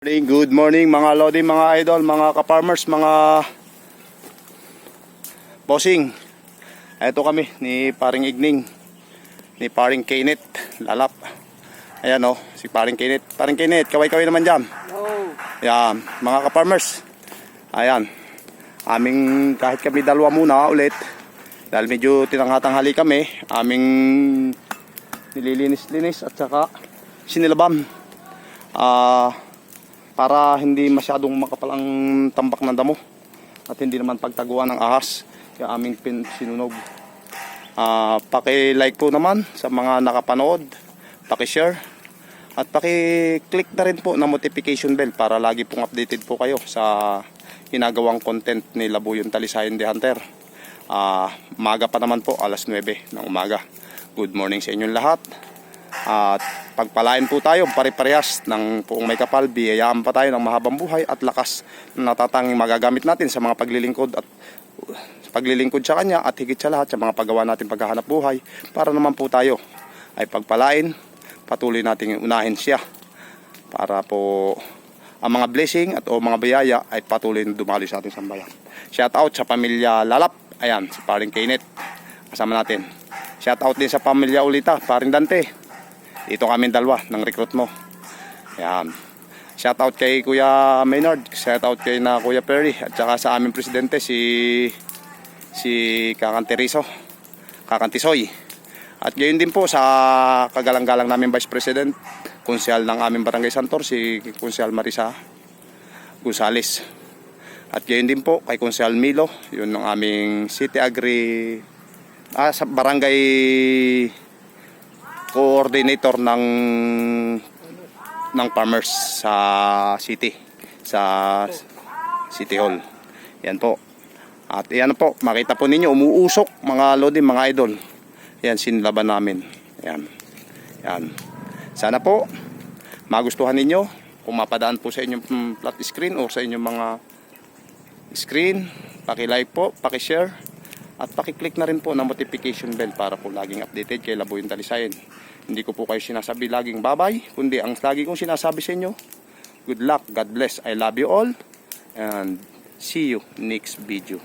Morning, good morning mga lodi, mga idol, mga ka-farmers, mga bossing. Ito kami ni Paring Igning, ni Paring Kenneth, lalap. Ayan o, si Paring Kenneth. Paring Kenneth, kaway-kaway naman dyan. Oh, Ayan, mga ka-farmers. Ayan, aming kahit kami dalawa muna ulit, dahil medyo tinanghatanghali kami, aming nililinis-linis at saka sinilabam. Ah, para hindi masyadong makapal ang tambak ng damo at hindi naman pagtaguan ng ahas kaya aming pin sinunog. Ah, paki-like po naman sa mga nakapanood, paki-share at paki-click na rin po ng notification bell para lagi pong updated po kayo sa ginagawang content ni Labuyon Talisayan de Hunter. Ah, maga pa naman po, alas 9 ng umaga. Good morning sa inyong lahat. At pagpalain po tayo pare-parehas ng puong may kapal, biyayaan pa tayo ng mahabang buhay at lakas na natatanging magagamit natin sa mga paglilingkod at paglilingkod sa kanya at higit sa lahat sa mga paggawa natin paghahanap buhay para naman po tayo ay pagpalain, patuloy nating unahin siya para po ang mga blessing at o mga biyaya ay patuloy na dumalo sa ating sambayan. Shout out sa pamilya Lalap, ayan, si paring Kenneth, kasama natin. Shout out din sa pamilya Ulita, paring Dante, dito kami dalawa ng recruit mo. Ayan. Shout out kay Kuya Maynard, shout out kay na Kuya Perry at saka sa aming presidente si si Kakanteriso, Kakantisoy. At gayon din po sa kagalang-galang namin Vice President, konsyal ng aming Barangay Santor, si Konsyal Marisa Gonzales. At gayon din po kay Konsyal Milo, yun ng aming City Agri, ah, sa Barangay coordinator ng ng farmers sa city sa City Hall. Yan po. At yan po, makita po ninyo umuusok mga lodi, mga idol. Yan sinlaban namin. Yan. Yan. Sana po magustuhan ninyo kung mapadaan po sa inyong mm, flat screen o sa inyong mga screen, paki-like po, paki-share at paki-click na rin po ng notification bell para po laging updated kay Labuyon Talisayan. Hindi ko po kayo sinasabi laging babay, kundi ang lagi kong sinasabi sa inyo, good luck, God bless, I love you all, and see you next video.